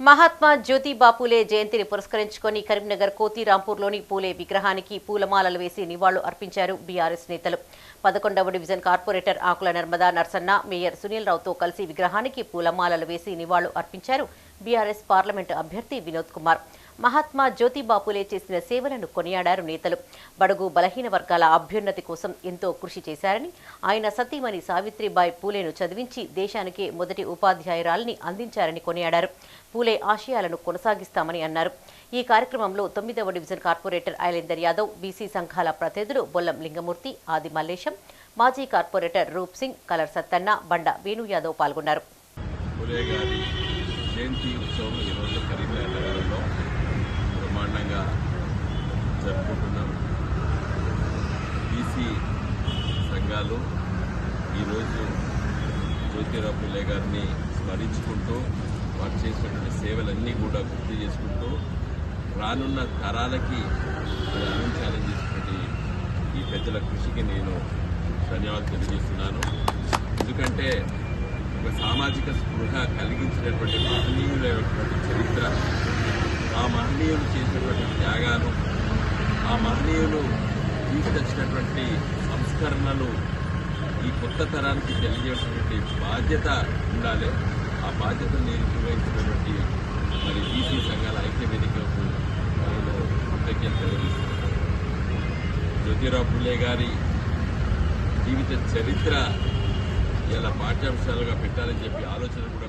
మహాత్మా జ్యోతిబా పూలే జయంతిని పురస్కరించుకొని కరీంనగర్ కోతిరాంపూర్లోని పూలే విగ్రహానికి పూలమాలలు వేసి నివాళులు అర్పించారు బీఆర్ఎస్ నేతలు. పదకొండవ division corporator Akula Narmada Narsanna mayor Sunil రావుతో కలిసి విగ్రహానికి పూలమాలలు వేసి నివాళులు అర్పించారు బీఆర్ఎస్ పార్లమెంటు అభ్యర్థి వినోద్ కుమార్. మహాత్మా జ్యోతిబాపులే చేసిన సేవలను కొనియాడారు నేతలు. బడుగు బలహీన వర్గాల అభ్యున్నతి కోసం ఎంతో కృషి చేశారని ఆయన సతీమణి సావిత్రిబాయి పూలేను చదివించి దేశానికే మొదటి ఉపాధ్యాయురాలిని అందించారని కొనియాడారు. పూలే ఆశయాలను కొనసాగిస్తామని అన్నారు. ఈ కార్యక్రమంలో తొమ్మిదవ division corporator Ailender Yadav BC సంఘాల ప్రతినిధులు బొల్లం లింగమూర్తి ఆది మల్లేశం మాజీ కార్పొరేటర్ రూప్ సింగ్ కలర్ సత్తన్న బండ వేణు యాదవ్ పాల్గొన్నారు. జయంతి ఉత్సవం ఈరోజు కరీంనగర్ నగరంలో బ్రహ్మాండంగా జరుపుకుంటున్నాం. బీసీ సంఘాలు ఈరోజు జ్యోతిరావు పులే గారిని స్మరించుకుంటూ వారు చేసినటువంటి సేవలన్నీ కూడా గుర్తు చేసుకుంటూ రానున్న తరాలకి అందించాలని చేసినటువంటి ఈ పెద్దల కృషికి నేను ధన్యవాదాలు తెలియజేస్తున్నాను. ఎందుకంటే ఒక సామాజిక స్పృహ కలిగించినటువంటి చేసినటువంటి చరిత్ర ఆ మహనీయులు చేసినటువంటి త్యాగాలు ఆ మహనీయులు తీసుకొచ్చినటువంటి సంస్కరణలు ఈ కొత్త తరానికి తెలియజేసినటువంటి బాధ్యత ఉండాలి. ఆ బాధ్యతను నిర్వహించినటువంటి మరి బీసీ సంఘాల ఐక్య వేదికలకు నేను కృతజ్ఞత తెలియజేస్తున్నాను. జ్యోతిరావు పుల్లే గారి జీవిత చరిత్ర ఇలా పాఠ్యాంశాలుగా పెట్టాలని చెప్పి ఆలోచన కూడా